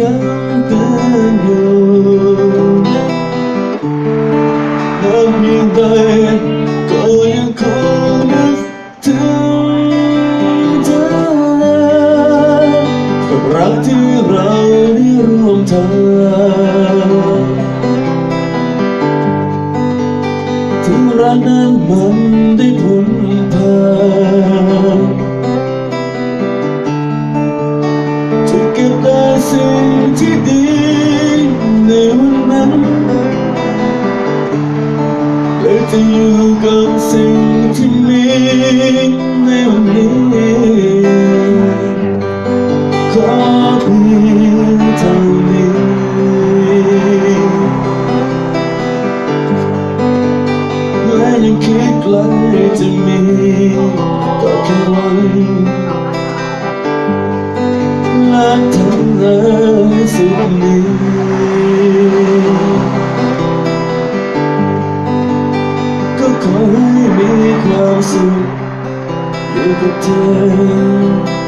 ยังเตือนอยู่นานเพียงใดก็ยังคงนึกถึงเธอกับรักที่เราได้ร่วมทางถึงรักนั้นมันได้พ้นผ่า สิ่งที่ดีในวันนั้นและจะอยู่กับสิ่งที่มีในวันนี้ขอ สุดนี้ก็ขอให้มีความสุขอยู่กับเธอ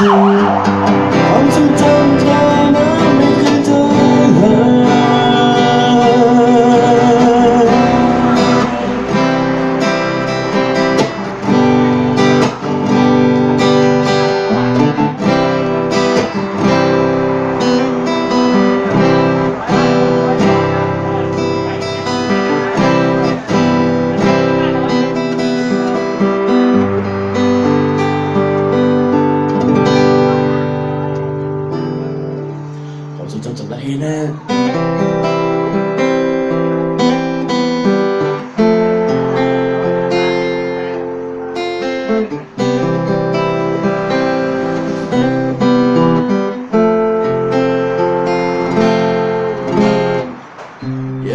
มีเยั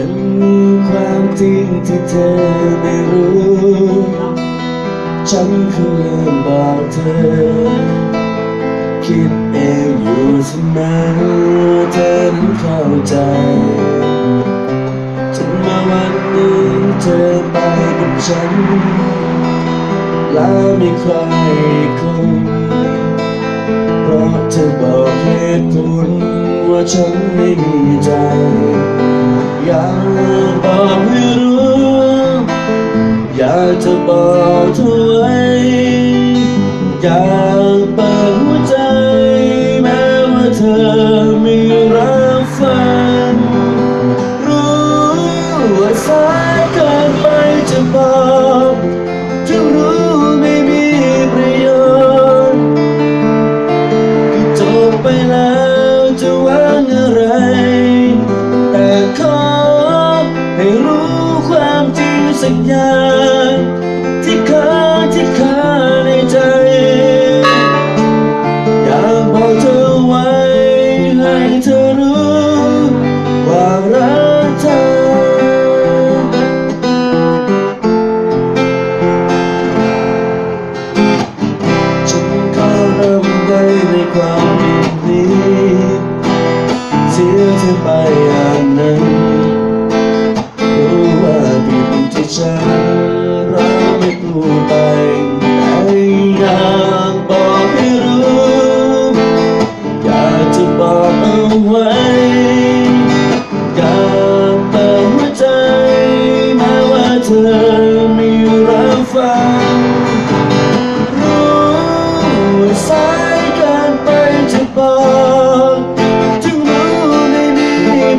งมีความจริงที่เธอไม่รู้ฉันคงลืมบอกเธอ คิดเองอยู่เสมอเธอนั้นเข้าใจจนมาวันหนึ่งเธอไปกับฉัน แล้วมีใครคนเพราะเธอบอกเหตุผลว่าฉันไม่มีใจอยากบอกให้รู้อยากจะบอก ความจริงสักอย่างที่ค้า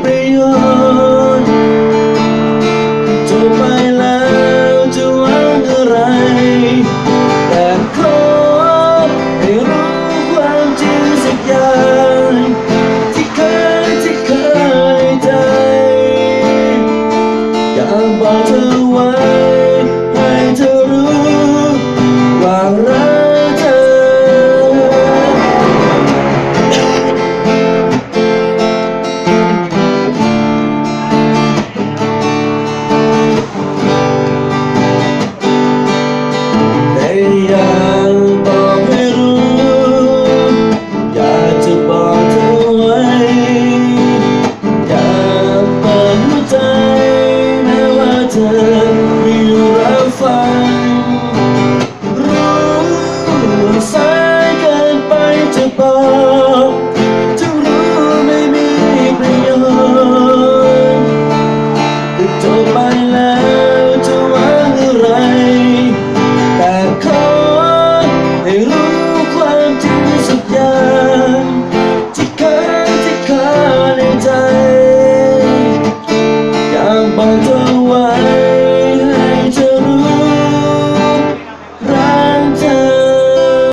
bring you